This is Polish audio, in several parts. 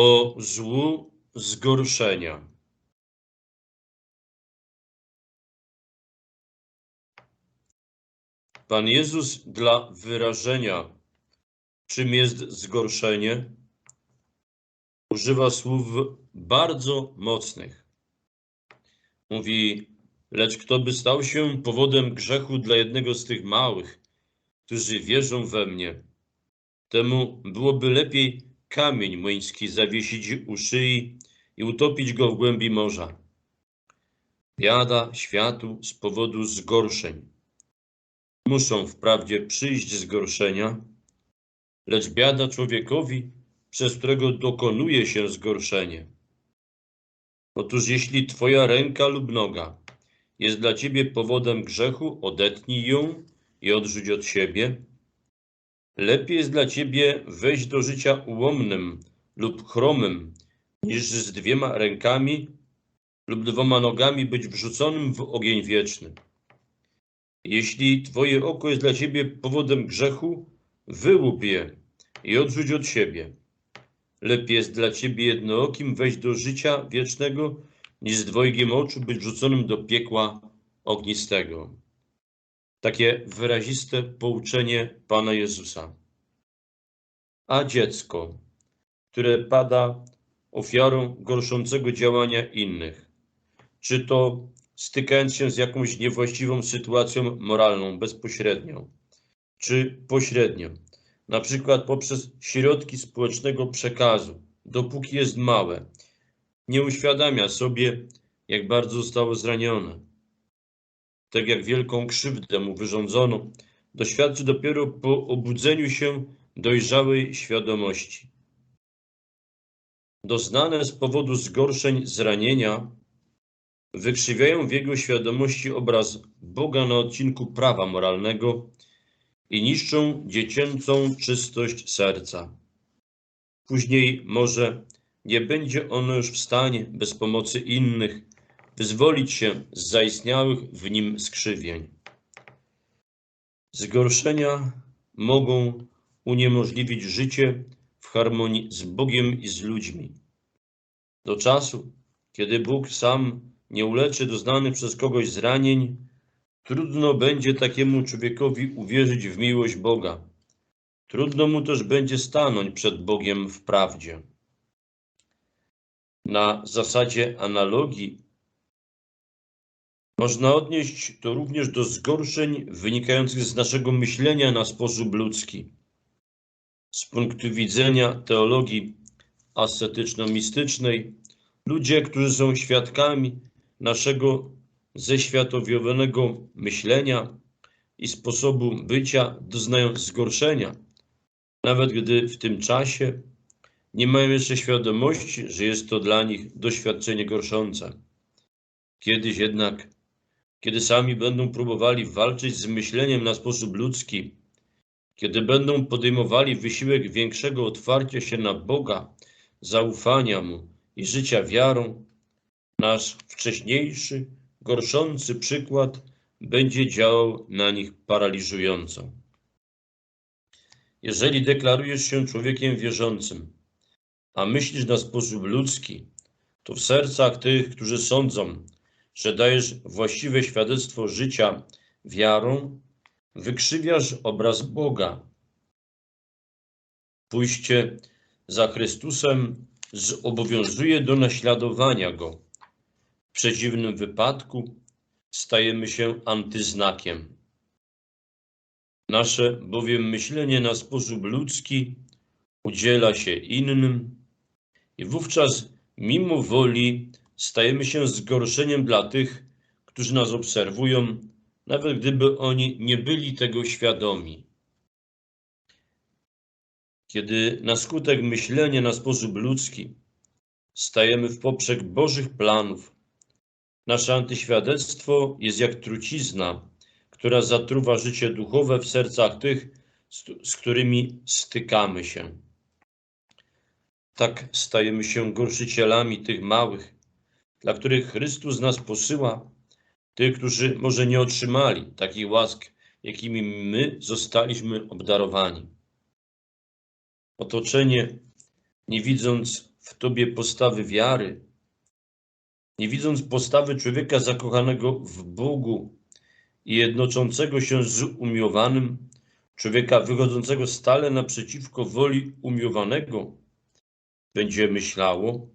o złu zgorszenia. Pan Jezus dla wyrażenia, czym jest zgorszenie, używa słów bardzo mocnych. Mówi, lecz kto by stał się powodem grzechu dla jednego z tych małych, którzy wierzą we mnie, temu byłoby lepiej kamień młyński zawiesić u szyi i utopić go w głębi morza. Biada światu z powodu zgorszeń. Muszą wprawdzie przyjść zgorszenia, lecz biada człowiekowi, przez którego dokonuje się zgorszenie. Otóż jeśli twoja ręka lub noga jest dla ciebie powodem grzechu, odetnij ją i odrzuć od siebie. Lepiej jest dla ciebie wejść do życia ułomnym lub chromym, niż z dwiema rękami lub dwoma nogami być wrzuconym w ogień wieczny. Jeśli twoje oko jest dla ciebie powodem grzechu, wyłup je i odrzuć od siebie. Lepiej jest dla ciebie jednookim wejść do życia wiecznego, niż z dwojgiem oczu być wrzuconym do piekła ognistego. Takie wyraziste pouczenie Pana Jezusa. A dziecko, które pada ofiarą gorszącego działania innych, czy to stykając się z jakąś niewłaściwą sytuacją moralną bezpośrednio, czy pośrednio, na przykład poprzez środki społecznego przekazu, dopóki jest małe, nie uświadamia sobie, jak bardzo zostało zranione. Tak jak wielką krzywdę mu wyrządzono, doświadczy dopiero po obudzeniu się dojrzałej świadomości. Doznane z powodu zgorszeń zranienia wykrzywiają w jego świadomości obraz Boga na odcinku prawa moralnego i niszczą dziecięcą czystość serca. Później może nie będzie ono już w stanie bez pomocy innych wyzwolić się z zaistniałych w nim skrzywień. Zgorszenia mogą uniemożliwić życie w harmonii z Bogiem i z ludźmi. Do czasu, kiedy Bóg sam nie uleczy doznanych przez kogoś zranień, trudno będzie takiemu człowiekowi uwierzyć w miłość Boga. Trudno mu też będzie stanąć przed Bogiem w prawdzie. Na zasadzie analogii można odnieść to również do zgorszeń wynikających z naszego myślenia na sposób ludzki. Z punktu widzenia teologii ascetyczno-mistycznej, ludzie, którzy są świadkami naszego zeświatowionego myślenia i sposobu bycia doznają zgorszenia, nawet gdy w tym czasie nie mają jeszcze świadomości, że jest to dla nich doświadczenie gorszące. Kiedyś jednak, kiedy sami będą próbowali walczyć z myśleniem na sposób ludzki, kiedy będą podejmowali wysiłek większego otwarcia się na Boga, zaufania Mu i życia wiarą, nasz wcześniejszy, gorszący przykład będzie działał na nich paraliżująco. Jeżeli deklarujesz się człowiekiem wierzącym, a myślisz na sposób ludzki, to w sercach tych, którzy sądzą, że dajesz właściwe świadectwo życia wiarą, wykrzywiasz obraz Boga. Pójście za Chrystusem zobowiązuje do naśladowania Go. W przeciwnym wypadku stajemy się antyznakiem. Nasze bowiem myślenie na sposób ludzki udziela się innym i wówczas mimo woli stajemy się zgorszeniem dla tych, którzy nas obserwują, nawet gdyby oni nie byli tego świadomi. Kiedy na skutek myślenia na sposób ludzki stajemy w poprzek Bożych planów, nasze antyświadectwo jest jak trucizna, która zatruwa życie duchowe w sercach tych, z którymi stykamy się. Tak stajemy się gorszycielami tych małych, dla których Chrystus nas posyła, tych, którzy może nie otrzymali takich łask, jakimi my zostaliśmy obdarowani. Otoczenie, nie widząc w tobie postawy wiary, nie widząc postawy człowieka zakochanego w Bogu i jednoczącego się z umiłowanym, człowieka wychodzącego stale naprzeciwko woli umiłowanego, będzie myślało,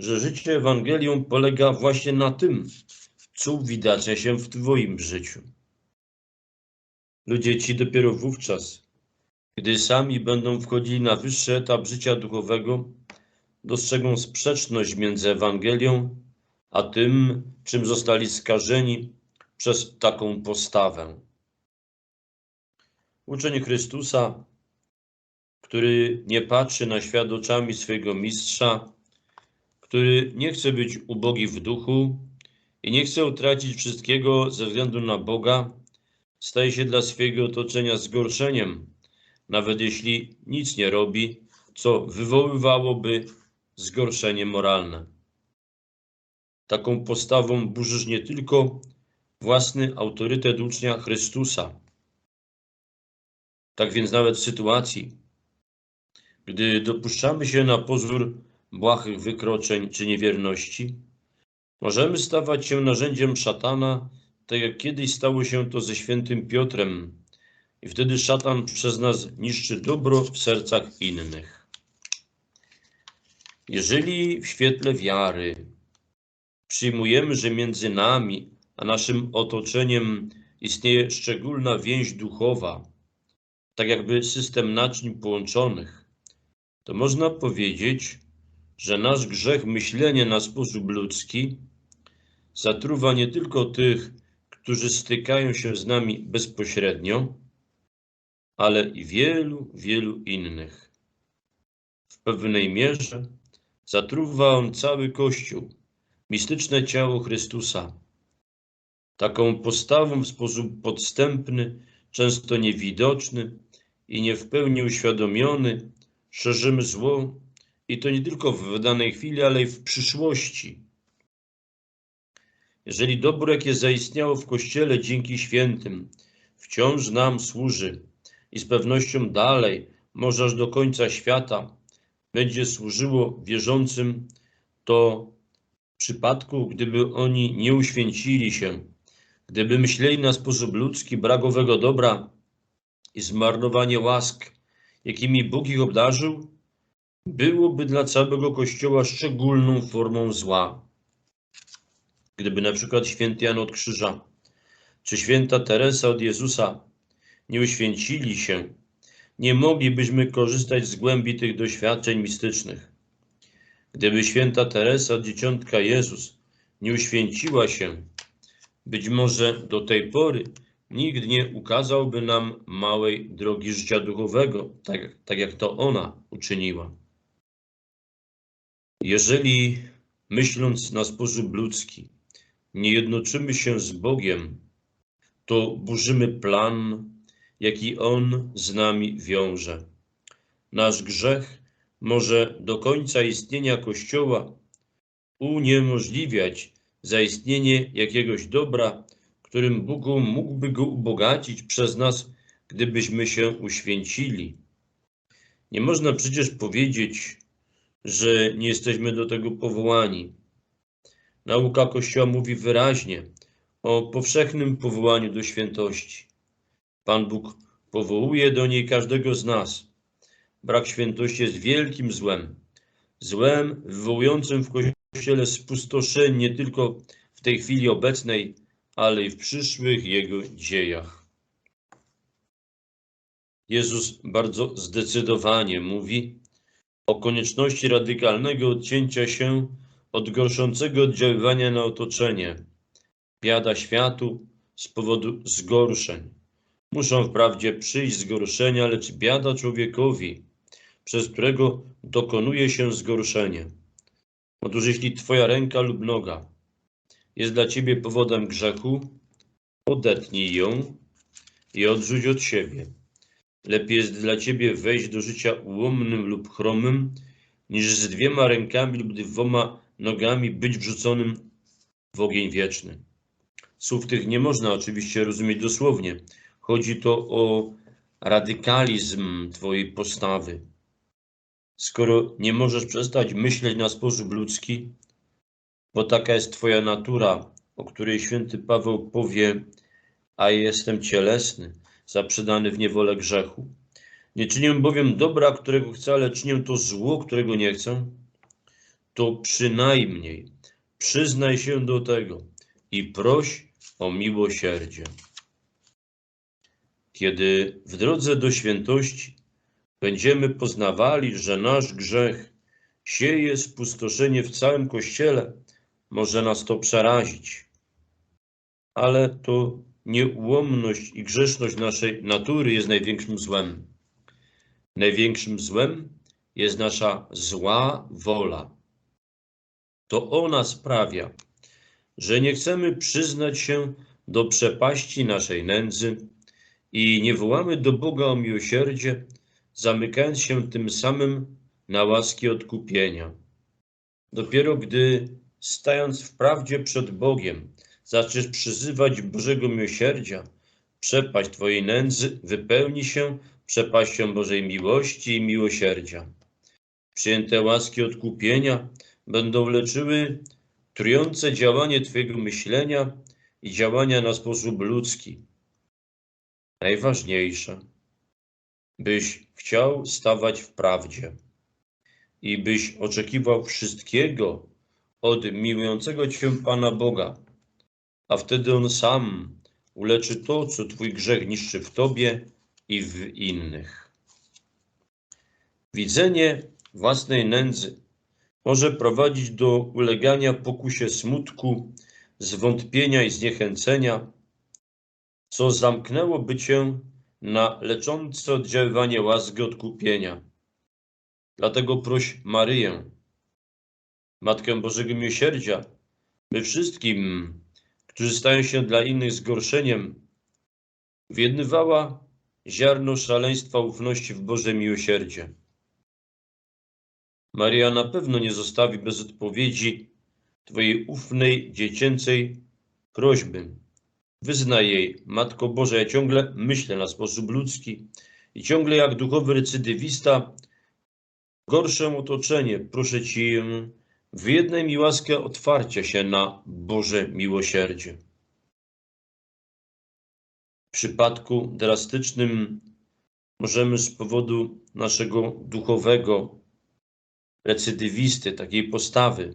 że życie Ewangelią polega właśnie na tym, co uwidacznia się w Twoim życiu. Ludzie ci dopiero wówczas, gdy sami będą wchodzili na wyższy etap życia duchowego, dostrzegą sprzeczność między Ewangelią a tym, czym zostali skażeni przez taką postawę. Uczeń Chrystusa, który nie patrzy na świat oczami swojego mistrza, który nie chce być ubogi w duchu i nie chce utracić wszystkiego ze względu na Boga, staje się dla swojego otoczenia zgorszeniem, nawet jeśli nic nie robi, co wywoływałoby zgorszenie moralne. Taką postawą burzysz nie tylko własny autorytet ucznia Chrystusa. Tak więc nawet w sytuacji, gdy dopuszczamy się na pozór błahych wykroczeń czy niewierności, możemy stawać się narzędziem szatana, tak jak kiedyś stało się to ze świętym Piotrem, i wtedy szatan przez nas niszczy dobro w sercach innych. Jeżeli w świetle wiary przyjmujemy, że między nami a naszym otoczeniem istnieje szczególna więź duchowa, tak jakby system naczyń połączonych, to można powiedzieć, że nasz grzech myślenia na sposób ludzki zatruwa nie tylko tych, którzy stykają się z nami bezpośrednio, ale i wielu, wielu innych. W pewnej mierze zatruwa on cały Kościół, mistyczne ciało Chrystusa. Taką postawą w sposób podstępny, często niewidoczny i nie w pełni uświadomiony, szerzymy zło i to nie tylko w danej chwili, ale i w przyszłości. Jeżeli dobro, jakie zaistniało w Kościele dzięki świętym, wciąż nam służy i z pewnością dalej, może aż do końca świata, będzie służyło wierzącym, to w przypadku, gdyby oni nie uświęcili się, gdyby myśleli na sposób ludzki brakowego dobra i zmarnowanie łask, jakimi Bóg ich obdarzył, byłoby dla całego Kościoła szczególną formą zła. Gdyby na przykład święty Jan od Krzyża czy święta Teresa od Jezusa nie uświęcili się, nie moglibyśmy korzystać z głębi tych doświadczeń mistycznych. Gdyby święta Teresa od Dzieciątka Jezus nie uświęciła się, być może do tej pory nikt nie ukazałby nam małej drogi życia duchowego, tak, tak jak to ona uczyniła. Jeżeli myśląc na sposób ludzki, nie jednoczymy się z Bogiem, to burzymy plan, jaki On z nami wiąże. Nasz grzech może do końca istnienia Kościoła uniemożliwiać zaistnienie jakiegoś dobra, którym Bóg mógłby go ubogacić przez nas, gdybyśmy się uświęcili. Nie można przecież powiedzieć, że nie jesteśmy do tego powołani. Nauka Kościoła mówi wyraźnie o powszechnym powołaniu do świętości. Pan Bóg powołuje do niej każdego z nas. Brak świętości jest wielkim złem. Złem wywołującym w Kościele spustoszenie nie tylko w tej chwili obecnej, ale i w przyszłych Jego dziejach. Jezus bardzo zdecydowanie mówi o konieczności radykalnego odcięcia się od gorszącego oddziaływania na otoczenie. Biada światu z powodu zgorszeń. Muszą wprawdzie przyjść zgorszenia, lecz biada człowiekowi, przez którego dokonuje się zgorszenie. Otóż jeśli Twoja ręka lub noga jest dla Ciebie powodem grzechu, odetnij ją i odrzuć od siebie. Lepiej jest dla Ciebie wejść do życia ułomnym lub chromym, niż z dwiema rękami lub dwoma nogami być wrzuconym w ogień wieczny. Słów tych nie można oczywiście rozumieć dosłownie. Chodzi to o radykalizm Twojej postawy. skoro nie możesz przestać myśleć na sposób ludzki, bo taka jest Twoja natura, o której święty Paweł powie, a jestem cielesny, zaprzedany w niewolę grzechu. Nie czynię bowiem dobra, którego chcę, ale czynię to zło, którego nie chcę. To przynajmniej przyznaj się do tego i proś o miłosierdzie. Kiedy w drodze do świętości będziemy poznawali, że nasz grzech sieje spustoszenie w całym Kościele, może nas to przerazić. Ale to nieułomność i grzeszność naszej natury jest największym złem. Największym złem jest nasza zła wola. To ona sprawia, że nie chcemy przyznać się do przepaści naszej nędzy i nie wołamy do Boga o miłosierdzie, zamykając się tym samym na łaski odkupienia. Dopiero gdy, stając w prawdzie przed Bogiem, zaczniesz przyzywać Bożego miłosierdzia, przepaść Twojej nędzy wypełni się przepaścią Bożej miłości i miłosierdzia. Przyjęte łaski odkupienia będą leczyły trujące działanie Twojego myślenia i działania na sposób ludzki. Najważniejsze, byś chciał stawać w prawdzie i byś oczekiwał wszystkiego od miłującego Cię Pana Boga, a wtedy On sam uleczy to, co Twój grzech niszczy w Tobie i w innych. Widzenie własnej nędzy może prowadzić do ulegania pokusie smutku, zwątpienia i zniechęcenia, co zamknęłoby cię na leczące oddziaływanie łaski odkupienia. Dlatego proś Maryję, Matkę Bożego Miłosierdzia, by wszystkim, którzy stają się dla innych zgorszeniem, wiednywała ziarno szaleństwa ufności w Boże miłosierdzie. Maria na pewno nie zostawi bez odpowiedzi Twojej ufnej, dziecięcej prośby. Wyznaj jej, Matko Boża, ja ciągle myślę na sposób ludzki i ciągle jak duchowy recydywista gorsze otoczenie. Proszę Ci, wyjednaj mi łaskę otwarcia się na Boże miłosierdzie. W przypadku drastycznym możemy z powodu naszego duchowego recydywisty, takiej postawy,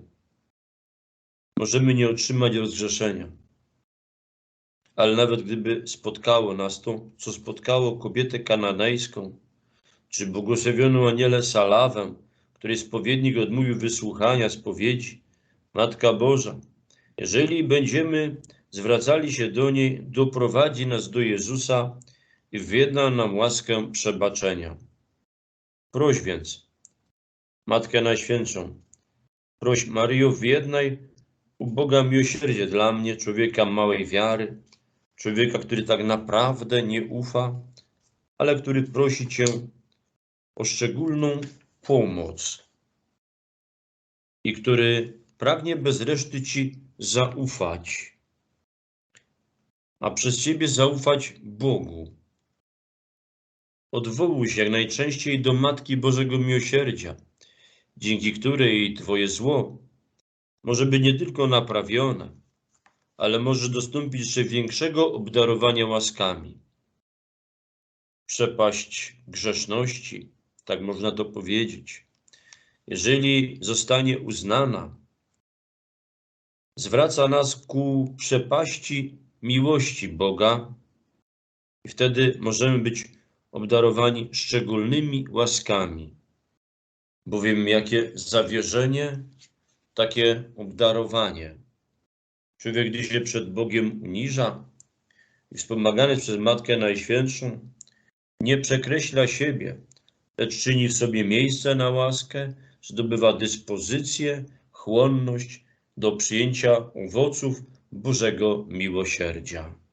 możemy nie otrzymać rozgrzeszenia. Ale nawet gdyby spotkało nas to, co spotkało kobietę kananejską, czy błogosławioną aniele Salawę, której spowiednik odmówił wysłuchania spowiedzi, Matka Boża, jeżeli będziemy zwracali się do niej, doprowadzi nas do Jezusa i wyjedna nam łaskę przebaczenia. Proś więc, Matkę Najświętszą, proś Maryjo, wyjednaj u Boga miłosierdzie dla mnie, człowieka małej wiary, człowieka, który tak naprawdę nie ufa, ale który prosi Cię o szczególną pomoc i który pragnie bez reszty Ci zaufać, a przez Ciebie zaufać Bogu. Odwołuj się jak najczęściej do Matki Bożego Miłosierdzia, dzięki której Twoje zło może być nie tylko naprawione, ale może dostąpić jeszcze większego obdarowania łaskami. Przepaść grzeszności, tak można to powiedzieć, jeżeli zostanie uznana, zwraca nas ku przepaści miłości Boga i wtedy możemy być obdarowani szczególnymi łaskami, bowiem jakie zawierzenie, takie obdarowanie. Człowiek, gdy się przed Bogiem uniża i wspomagany przez Matkę Najświętszą, nie przekreśla siebie, lecz czyni w sobie miejsce na łaskę, zdobywa dyspozycję, chłonność do przyjęcia owoców Bożego miłosierdzia.